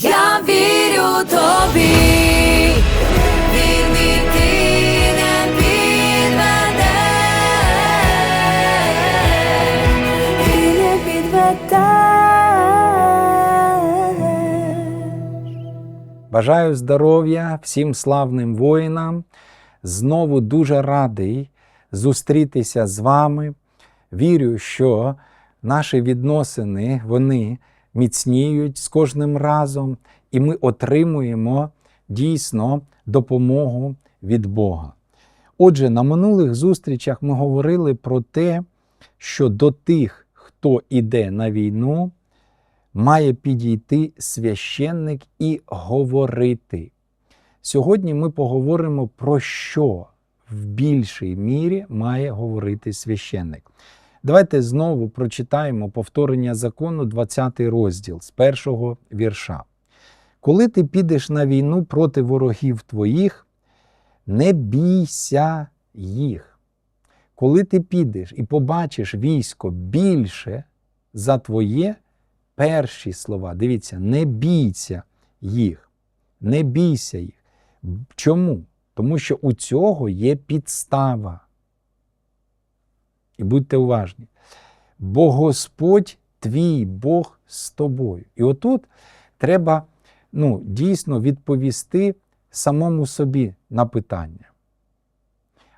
Я вірю тобі, вірний ти не. Бажаю здоров'я всім славним воїнам. Знову дуже радий зустрітися з вами. Вірю, що наші відносини вони міцніють з кожним разом, і ми отримуємо дійсно допомогу від Бога. Отже, на минулих зустрічах ми говорили про те, що до тих, хто іде на війну, має підійти священник і говорити. Сьогодні ми поговоримо про що в більшій мірі має говорити священник. Давайте знову прочитаємо повторення закону, 20 розділ з першого вірша. Коли ти підеш на війну проти ворогів твоїх, не бійся їх. Коли ти підеш і побачиш військо більше за твоє, перші слова, дивіться, не бійся їх, не бійся їх. Чому? Тому що у цього є підстава. І будьте уважні. Бо Господь твій Бог з тобою. І отут треба ну, дійсно відповісти самому собі на питання.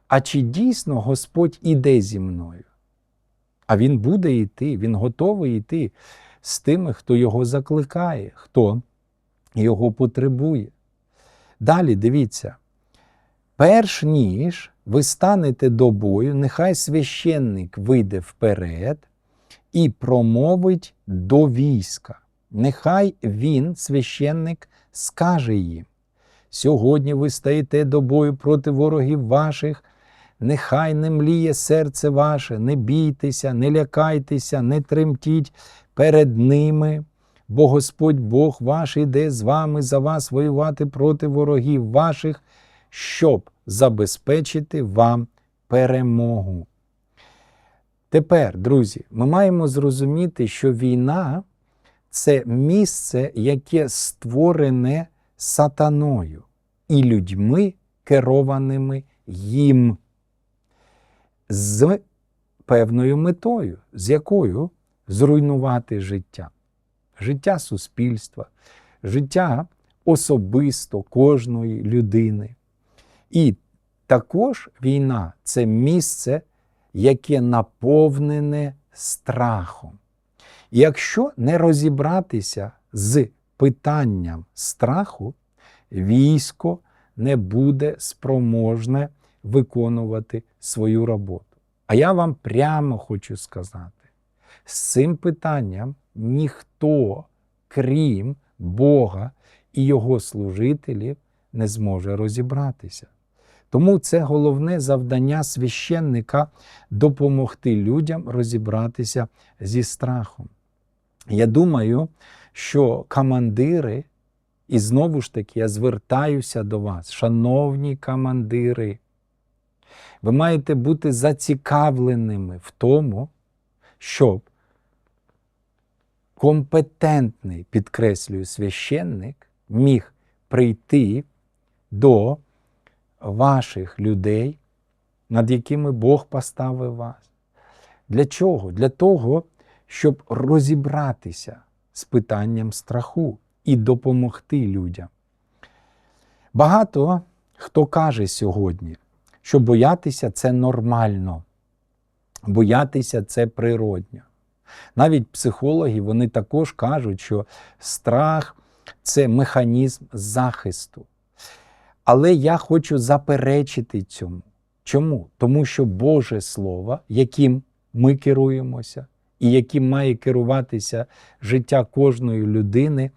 А чи дійсно Господь іде зі мною? А Він буде йти, Він готовий йти з тими, хто його закликає, хто його потребує. Далі дивіться. Перш ніж ви станете до бою, нехай священник вийде вперед і промовить до війська. Нехай він, священник, скаже їм: Сьогодні ви стаєте до бою проти ворогів ваших, нехай не мліє серце ваше, не бійтеся, не лякайтеся, не тремтіть перед ними, бо Господь Бог ваш іде з вами за вас воювати проти ворогів ваших, щоб забезпечити вам перемогу. Тепер, друзі, ми маємо зрозуміти, що війна це місце, яке створене сатаною і людьми, керованими їм з певною метою, з якою зруйнувати життя, життя суспільства, життя особисто кожної людини. І також війна це місце, яке наповнене страхом. Якщо не розібратися з питанням страху, військо не буде спроможне виконувати свою роботу. А я вам прямо хочу сказати: з цим питанням ніхто, крім Бога і Його служителів, не зможе розібратися. Тому це головне завдання священника допомогти людям розібратися зі страхом. Я думаю, що командири, і знову ж таки я звертаюся до вас, шановні командири, ви маєте бути зацікавленими в тому, щоб компетентний, підкреслюю, священник міг прийти до ваших людей, над якими Бог поставив вас. Для чого? Для того, щоб розібратися з питанням страху і допомогти людям. Багато хто каже сьогодні, що боятися це нормально, боятися це природньо. Навіть психологи вони також кажуть, що страх це механізм захисту. Але я хочу заперечити цьому. Чому? Тому що Боже Слово, яким ми керуємося, і яким має керуватися життя кожної людини,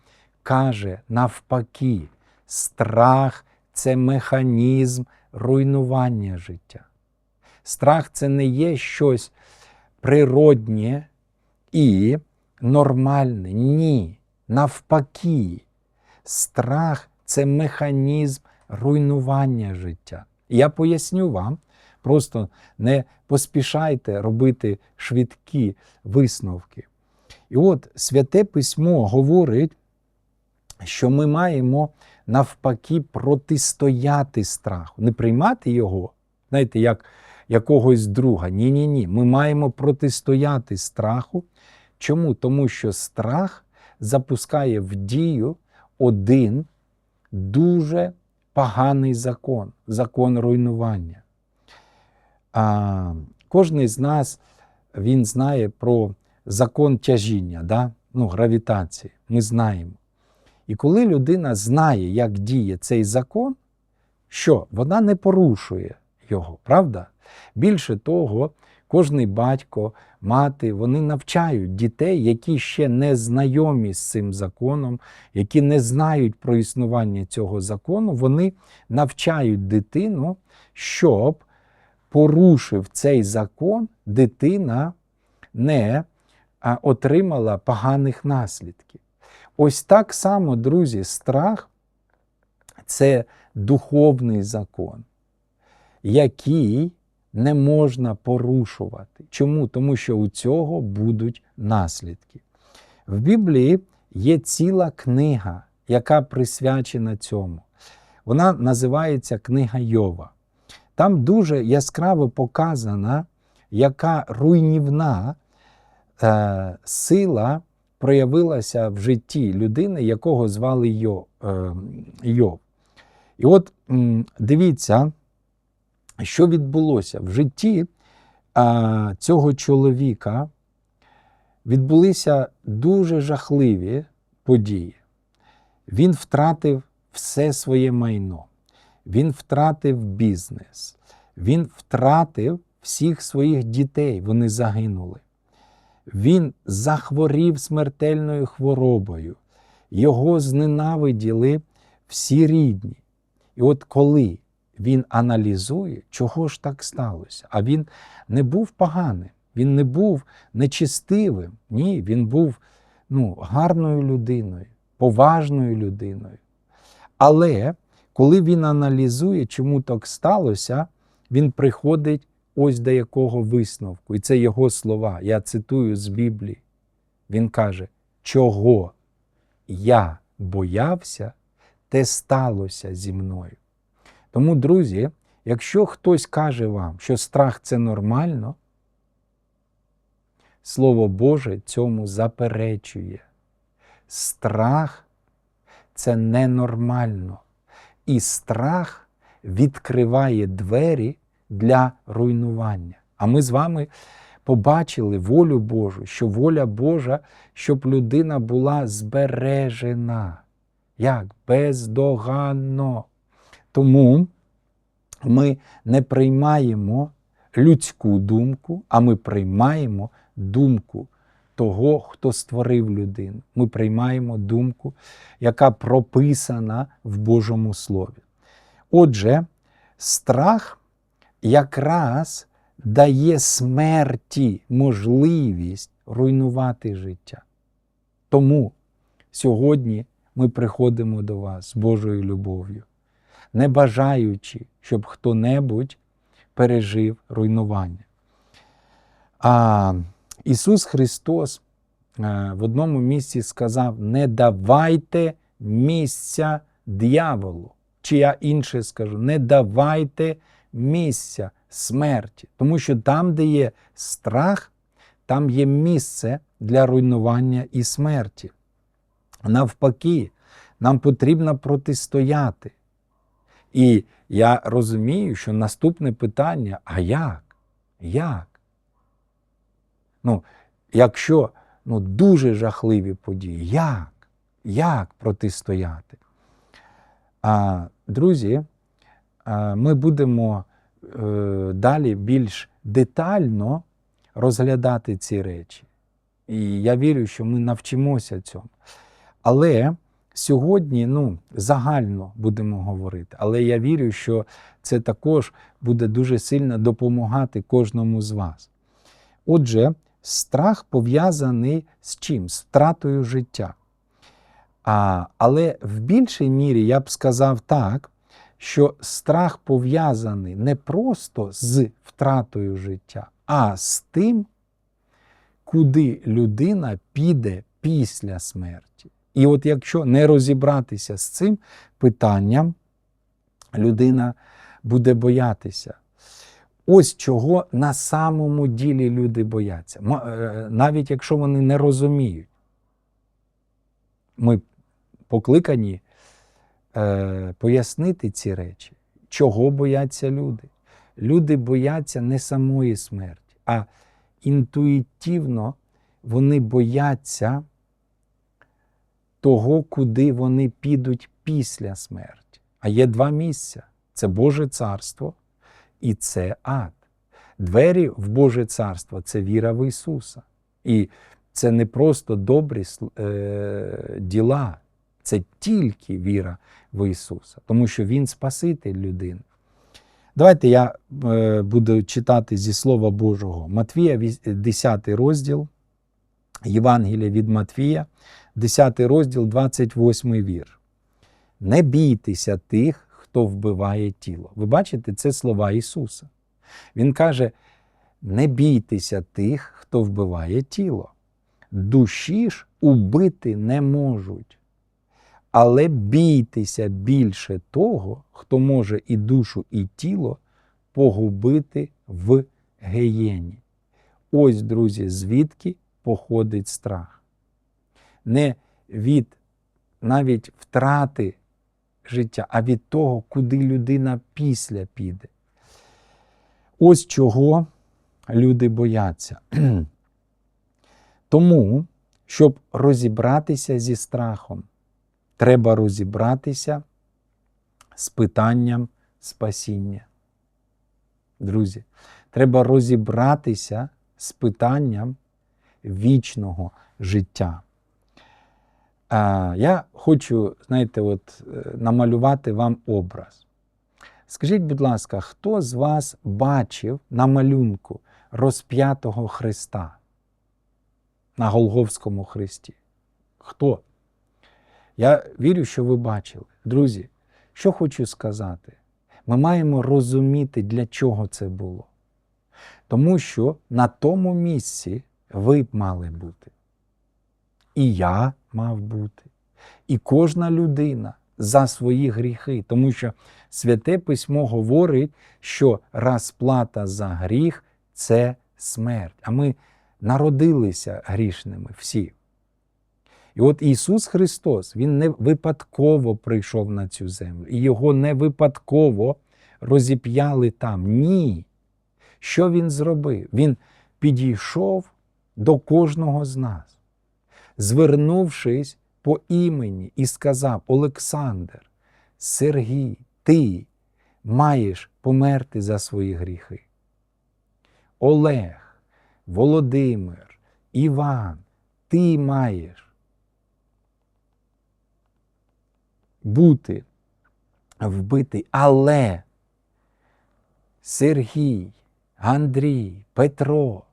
каже навпаки, страх це механізм руйнування життя. Страх це не є щось природнє і нормальне. Ні. Навпаки, страх це механізм руйнування життя. І я поясню вам, просто не поспішайте робити швидкі висновки. І от святе письмо говорить, що ми маємо навпаки протистояти страху, не приймати його, знаєте, як якогось друга. Ні, ні, ні. Ми маємо протистояти страху. Чому? Тому що страх запускає в дію один дуже поганий закон закон руйнування. А, Кожен з нас він знає про закон тяжіння, да? ну, гравітації. Ми знаємо. І коли людина знає, як діє цей закон, що вона не порушує його, правда? Більше того, кожний батько, мати, вони навчають дітей, які ще не знайомі з цим законом, які не знають про існування цього закону, вони навчають дитину, щоб порушив цей закон, дитина не отримала поганих наслідків. Ось так само, друзі, страх це духовний закон, який не можна порушувати. Чому? Тому що у цього будуть наслідки. В Біблії є ціла книга, яка присвячена цьому. Вона називається Книга Йова. Там дуже яскраво показана, яка руйнівна е, сила проявилася в житті людини, якого звали е, Йов. І от дивіться, що відбулося в житті е, цього чоловіка. Відбулися дуже жахливі події. Він втратив все своє майно, він втратив бізнес, він втратив всіх своїх дітей, вони загинули. Він захворів смертельною хворобою, його зненавиділи всі рідні. І от коли він аналізує, чого ж так сталося, а він не був поганим, він не був нечистивим. Ні, він був ну, гарною людиною, поважною людиною. Але коли він аналізує, чому так сталося, він приходить ось до якого висновку. І це його слова. Я цитую з Біблії. Він каже, чого я боявся, те сталося зі мною. Тому, друзі, якщо хтось каже вам, що страх це нормально, Слово Боже цьому заперечує. Страх це ненормально. І страх відкриває двері для руйнування. А ми з вами побачили волю Божу, що воля Божа, щоб людина була збережена. Як? Бездоганно. Тому ми не приймаємо людську думку, а ми приймаємо думку того, хто створив людину. Ми приймаємо думку, яка прописана в Божому Слові. Отже, страх якраз дає смерті можливість руйнувати життя. Тому сьогодні ми приходимо до вас з Божою любов'ю, не бажаючи, щоб хто-небудь пережив руйнування. А Ісус Христос е, в одному місці сказав: не давайте місця дьяволу. Чи я інше скажу, не давайте місця смерті. Тому що там, де є страх, там є місце для руйнування і смерті. Навпаки, нам потрібно протистояти. І я розумію, що наступне питання: а як? Як? Ну, якщо ну, дуже жахливі події, як? Як протистояти? А, Друзі, ми будемо е, далі більш детально розглядати ці речі. І я вірю, що ми навчимося цьому. Але сьогодні ну, загально будемо говорити. Але я вірю, що це також буде дуже сильно допомагати кожному з вас. Отже, страх пов'язаний з чим? З втратою життя. А, Але в більшій мірі я б сказав так, що страх пов'язаний не просто з втратою життя, а з тим, куди людина піде після смерті. І от якщо не розібратися з цим питанням, людина буде боятися. Ось чого на самому ділі люди бояться, е, навіть якщо вони не розуміють. Ми покликані е, пояснити ці речі, чого бояться люди. Люди бояться не самої смерті, а інтуїтивно вони бояться того, куди вони підуть після смерті. А є два місця: це Боже царство і це ад. Двері в Боже царство це віра в Ісуса. І це не просто добрі е, діла, це тільки віра в Ісуса, тому що Він Спаситель людини. Давайте я е, буду читати зі Слова Божого. Матвія, 10 розділ, Євангелія від Матвія, 10 розділ, 28 вір. Не бійтеся тих, хто вбиває тіло. Ви бачите, це слова Ісуса. Він каже: не бійтеся тих, хто вбиває тіло. Душі ж убити не можуть. Але бійтеся більше того, хто може і душу, і тіло погубити в геєні. Ось, друзі, звідки походить страх. Не від навіть втрати життя, а від того, куди людина після піде. Ось чого люди бояться. Тому, щоб розібратися зі страхом, треба розібратися з питанням спасіння. Друзі, треба розібратися з питанням вічного життя. Я хочу, знаєте, от, е, намалювати вам образ. Скажіть, будь ласка, хто з вас бачив на малюнку розп'ятого Христа на Голговському Христі? Хто? Я вірю, що ви бачили. Друзі, що хочу сказати? Ми маємо розуміти, для чого це було. Тому що на тому місці ви б мали бути. І я мав бути. І кожна людина за свої гріхи. Тому що Святе Письмо говорить, що розплата за гріх це смерть. А ми народилися грішними всі. І от Ісус Христос, Він не випадково прийшов на цю землю, і Його не випадково розіп'яли там. Ні. Що Він зробив? Він підійшов до кожного з нас, звернувшись по імені, і сказав: Олександр, Сергій, ти маєш померти за свої гріхи. Олег, Володимир, Іван, ти маєш бути вбитий, але Сергій, Андрій, Петро,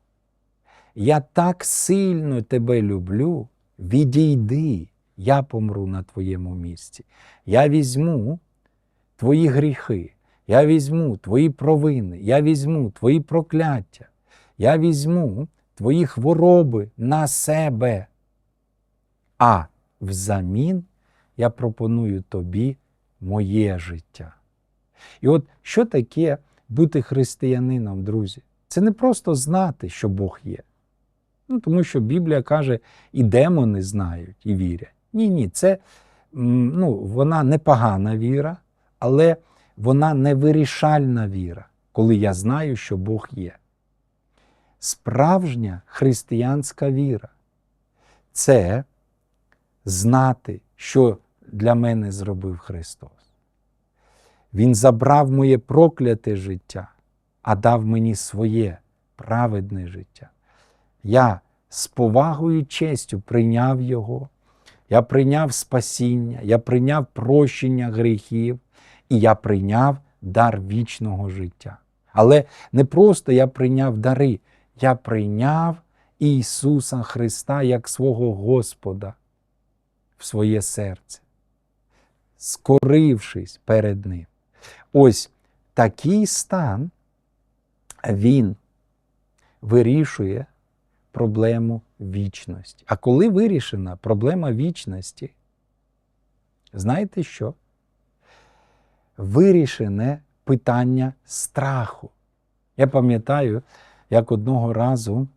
я так сильно тебе люблю, відійди, я помру на твоєму місці. Я візьму твої гріхи, я візьму твої провини, я візьму твої прокляття, я візьму твої хвороби на себе. А взамін я пропоную тобі моє життя. І от що таке бути християнином, друзі? Це не просто знати, що Бог є. Ну, тому що Біблія каже, і демони знають і вірять. Ні, ні, це ну, вона непогана віра, але вона не вирішальна віра, коли я знаю, що Бог є. Справжня християнська віра це знати, що для мене зробив Христос. Він забрав моє прокляте життя, а дав мені своє праведне життя. Я з повагою і честю прийняв Його, я прийняв спасіння, я прийняв прощення гріхів, і я прийняв дар вічного життя. Але не просто я прийняв дари, я прийняв Ісуса Христа як свого Господа в своє серце, скорившись перед Ним. Ось такий стан він вирішує проблему вічності. А коли вирішена проблема вічності, знаєте що? Вирішене питання страху. Я пам'ятаю, як одного разу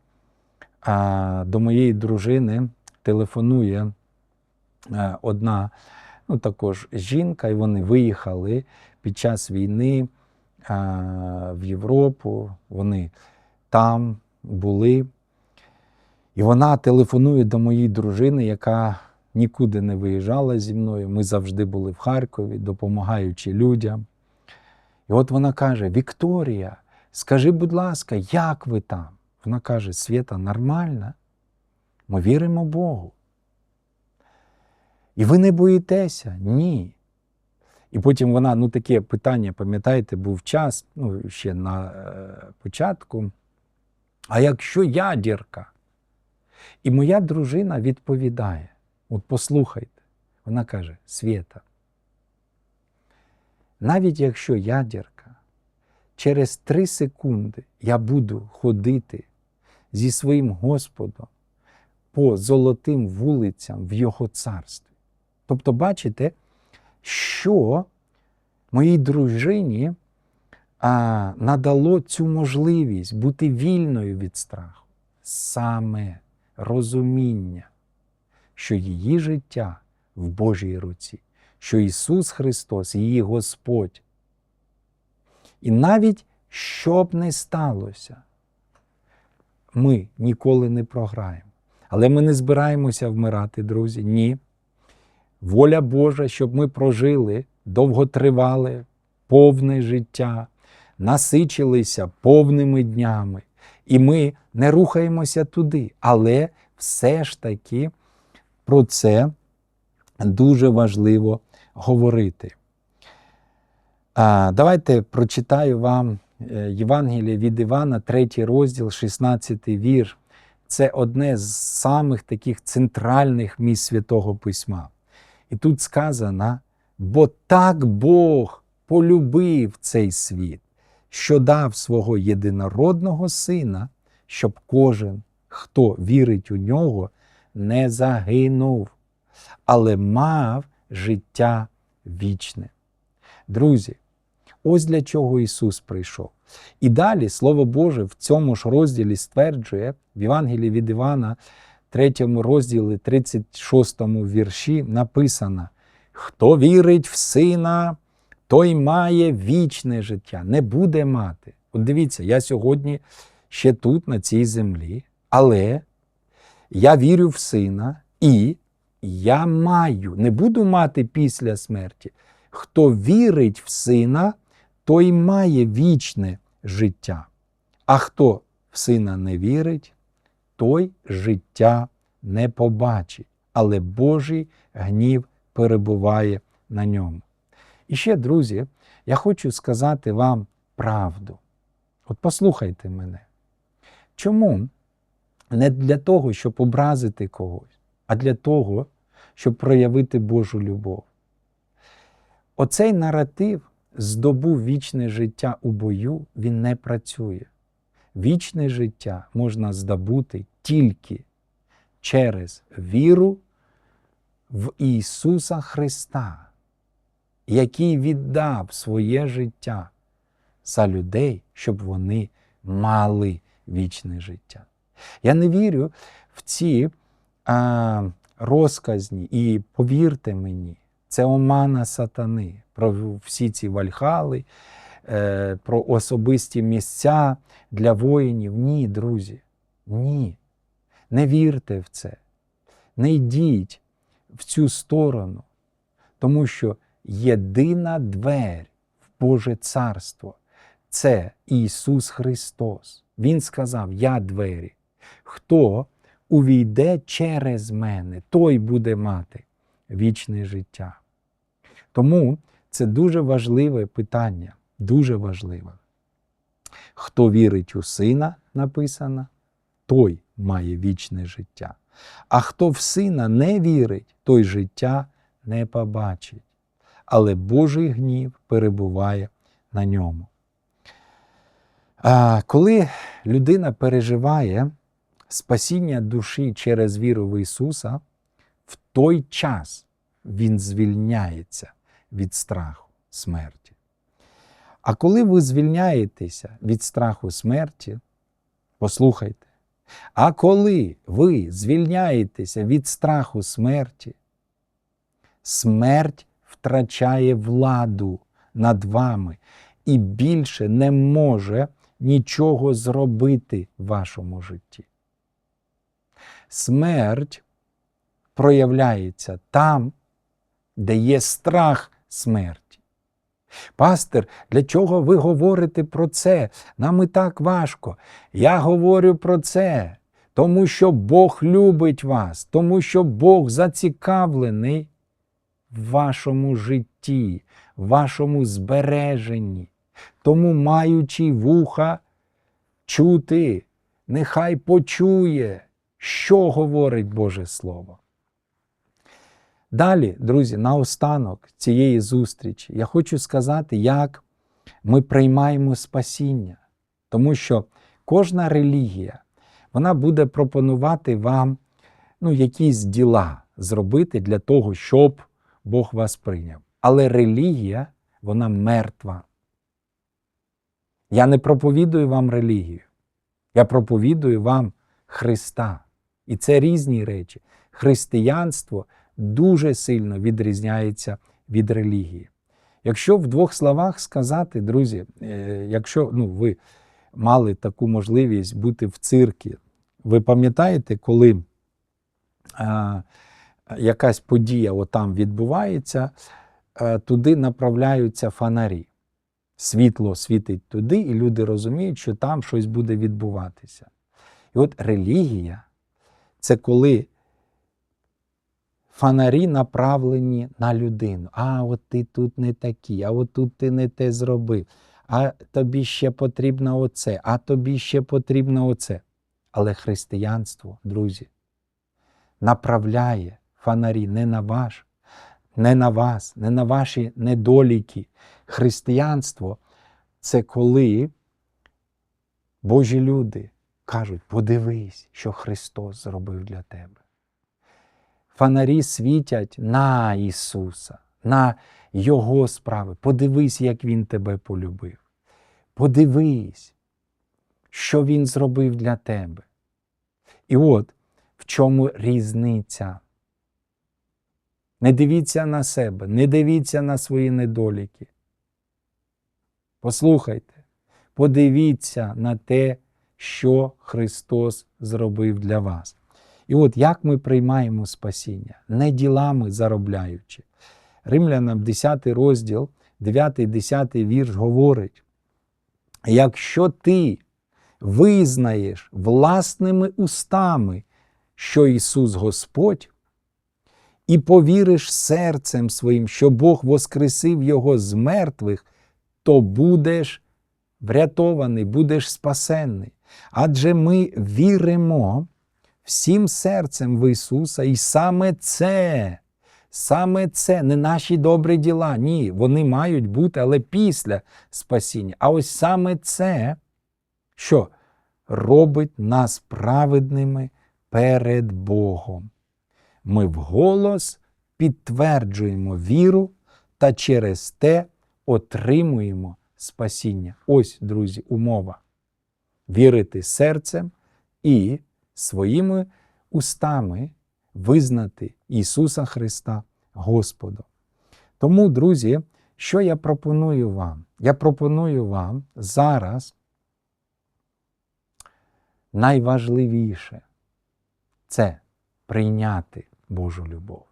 а, до моєї дружини телефонує а, одна, ну також жінка, і вони виїхали під час війни а, в Європу. Вони там були. І вона телефонує до моєї дружини, яка нікуди не виїжджала зі мною. Ми завжди були в Харкові, допомагаючи людям. І от вона каже: Вікторія, скажи, будь ласка, як ви там? Вона каже: Свята, нормально. Ми віримо Богу. І ви не боїтеся? Ні. І потім вона, ну таке питання, пам'ятаєте, був час, ну, ще на е, початку. А якщо ядірка? І моя дружина відповідає: от послухайте, вона каже: Свєта, навіть якщо ядерка, через три секунди я буду ходити зі своїм Господом по золотим вулицям в Його царстві. Тобто, бачите, що моїй дружині а, надало цю можливість бути вільною від страху. Саме розуміння, що її життя в Божій руці, що Ісус Христос, її Господь. І навіть що б не сталося, ми ніколи не програємо. Але ми не збираємося вмирати, друзі. Ні. Воля Божа, щоб ми прожили довготривале, повне життя, насичилися повними днями. І ми не рухаємося туди. Але все ж таки про це дуже важливо говорити. Давайте прочитаю вам е, Євангеліє від Івана, 3 розділ, 16 вір. Це одне з самих таких центральних місць Святого Письма. І тут сказано: бо так Бог полюбив цей світ, що дав свого єдинородного сина, щоб кожен, хто вірить у нього, не загинув, але мав життя вічне. Друзі, ось для чого Ісус прийшов. І далі Слово Боже в цьому ж розділі стверджує в Євангелії від Івана, 3 розділі, 36 вірші написано: Хто вірить в Сина, той має вічне життя, не буде мати. От дивіться, я сьогодні ще тут, на цій землі, але я вірю в Сина і я маю, не буду мати після смерті. Хто вірить в Сина, той має вічне життя. А хто в Сина не вірить, той життя не побачить, але Божий гнів перебуває на ньому. І ще, друзі, я хочу сказати вам правду. От послухайте мене. Чому? Не для того, щоб образити когось, а для того, щоб проявити Божу любов. Оцей наратив здобув вічне життя у бою, він не працює. Вічне життя можна здобути тільки через віру в Ісуса Христа, який віддав своє життя за людей, щоб вони мали вічне життя. Я не вірю в ці а, розказні, і повірте мені, це омана сатани про всі ці вальхали, е, про особисті місця для воїнів. Ні, друзі, ні. Не вірте в це. Не йдіть в цю сторону, тому що єдина двері в Боже Царство це Ісус Христос. Він сказав: Я двері. Хто увійде через мене, той буде мати вічне життя. Тому це дуже важливе питання, дуже важливе. Хто вірить у сина, написано, той має вічне життя. А хто в сина не вірить, той життя не побачить. Але Божий гнів перебуває на ньому. Коли людина переживає спасіння душі через віру в Ісуса, в той час Він звільняється від страху смерті. А коли ви звільняєтеся від страху смерті, послухайте, а коли ви звільняєтеся від страху смерті, смерть втрачає владу над вами і більше не може нічого зробити в вашому житті. Смерть проявляється там, де є страх смерті. Пастир, для чого ви говорите про це? Нам і так важко. Я говорю про це, тому що Бог любить вас, тому що Бог зацікавлений в вашому житті, в вашому збереженні. Тому, маючи вуха чути, нехай почує, що говорить Боже Слово. Далі, друзі, наостанок цієї зустрічі я хочу сказати, як ми приймаємо спасіння. Тому що кожна релігія вона буде пропонувати вам ну, якісь діла зробити для того, щоб Бог вас прийняв. Але релігія, вона мертва. Я не проповідую вам релігію. Я проповідую вам Христа. І це різні речі. Християнство дуже сильно відрізняється від релігії. Якщо в двох словах сказати, друзі, е, якщо ну, ви мали таку можливість бути в циркі, ви пам'ятаєте, коли а, якась подія отам відбувається, а, туди направляються фонарі. Світло світить туди, і люди розуміють, що там щось буде відбуватися. І от релігія це коли фонарі направлені на людину. А от ти тут не такий, а от тут ти не те зробив, а тобі ще потрібно оце, а тобі ще потрібно оце. Але християнство, друзі, направляє фонарі не на ваш, не на вас, не на ваші недоліки. Християнство це коли Божі люди кажуть: подивись, що Христос зробив для тебе. Фонарі світять на Ісуса, на Його справи. Подивись, як Він тебе полюбив. Подивись, що Він зробив для тебе. І от в чому різниця. Не дивіться на себе, не дивіться на свої недоліки. Послухайте, подивіться на те, що Христос зробив для вас. І от як ми приймаємо спасіння, не ділами заробляючи. Римлянам 10 розділ, 9-10 вірш говорить: якщо ти визнаєш власними устами, що Ісус Господь, і повіриш серцем своїм, що Бог воскресив Його з мертвих, то будеш врятований, будеш спасенний. Адже ми віримо всім серцем в Ісуса, і саме це, саме це не наші добрі діла. Ні, вони мають бути, але після спасіння. А ось саме це, що робить нас праведними перед Богом. Ми вголос підтверджуємо віру та через те отримуємо спасіння. Ось, друзі, умова. Вірити серцем і своїми устами визнати Ісуса Христа Господом. Тому, друзі, що я пропоную вам? Я пропоную вам зараз найважливіше це прийняти Божу любов,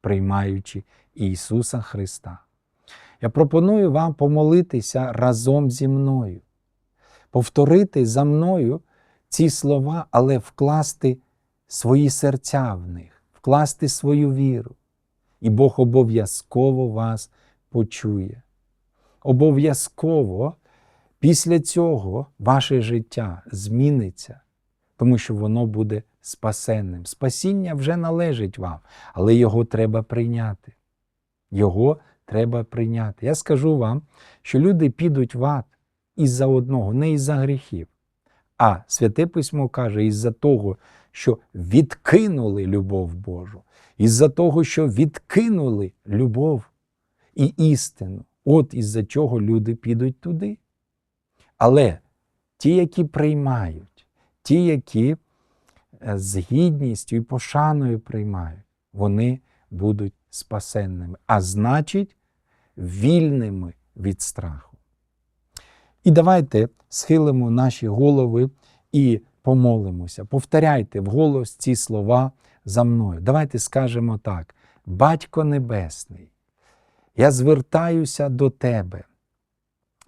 приймаючи Ісуса Христа. Я пропоную вам помолитися разом зі мною, повторити за мною ці слова, але вкласти свої серця в них, вкласти свою віру. І Бог обов'язково вас почує. Обов'язково після цього ваше життя зміниться, тому що воно буде спасенним. Спасіння вже належить вам, але його треба прийняти. Його треба прийняти. Я скажу вам, що люди підуть в ад із-за одного, не із-за гріхів, А Святе Письмо каже, із-за того, що відкинули любов Божу, із-за того, що відкинули любов і істину. От із-за чого люди підуть туди. Але ті, які приймають, ті, які е, з гідністю і пошаною приймають, вони будуть спасенними, а значить, вільними від страху. І давайте схилимо наші голови і помолимося. Повторяйте вголос ці слова за мною. Давайте скажемо так: Батько Небесний, я звертаюся до Тебе,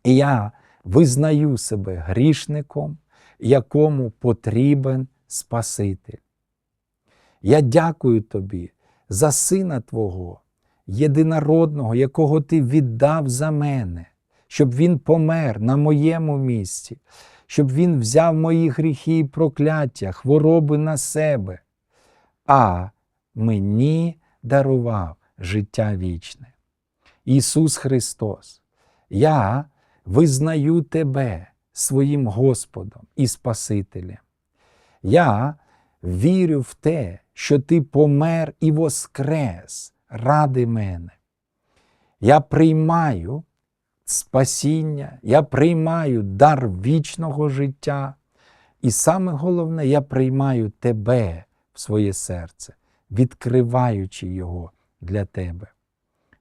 і я визнаю себе грішником, якому потрібен Спаситель. Я дякую Тобі за Сина Твого, єдинородного, якого Ти віддав за мене, щоб Він помер на моєму місці, щоб Він взяв мої гріхи і прокляття, хвороби на себе, а мені дарував життя вічне. Ісус Христос, я визнаю Тебе своїм Господом і Спасителем. Я вірю в те, що Ти помер і воскрес ради мене. Я приймаю спасіння, я приймаю дар вічного життя. І саме головне, я приймаю Тебе в своє серце, відкриваючи його для Тебе.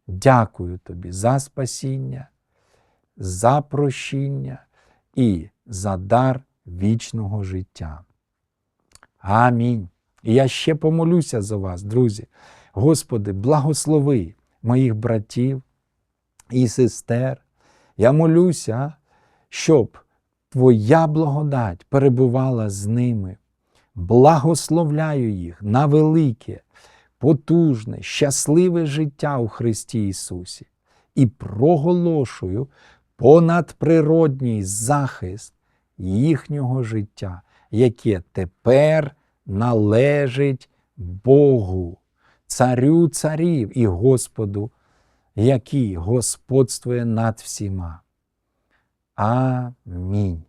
Дякую Тобі за спасіння, за прощіння і за дар вічного життя. Амінь. І я ще помолюся за вас, друзі. Господи, благослови моїх братів і сестер. Я молюся, щоб Твоя благодать перебувала з ними. Благословляю їх на велике, потужне, щасливе життя у Христі Ісусі і проголошую понадприродній захист їхнього життя, яке тепер належить Богу, Царю царів і Господу, який господствує над всіма. Амінь.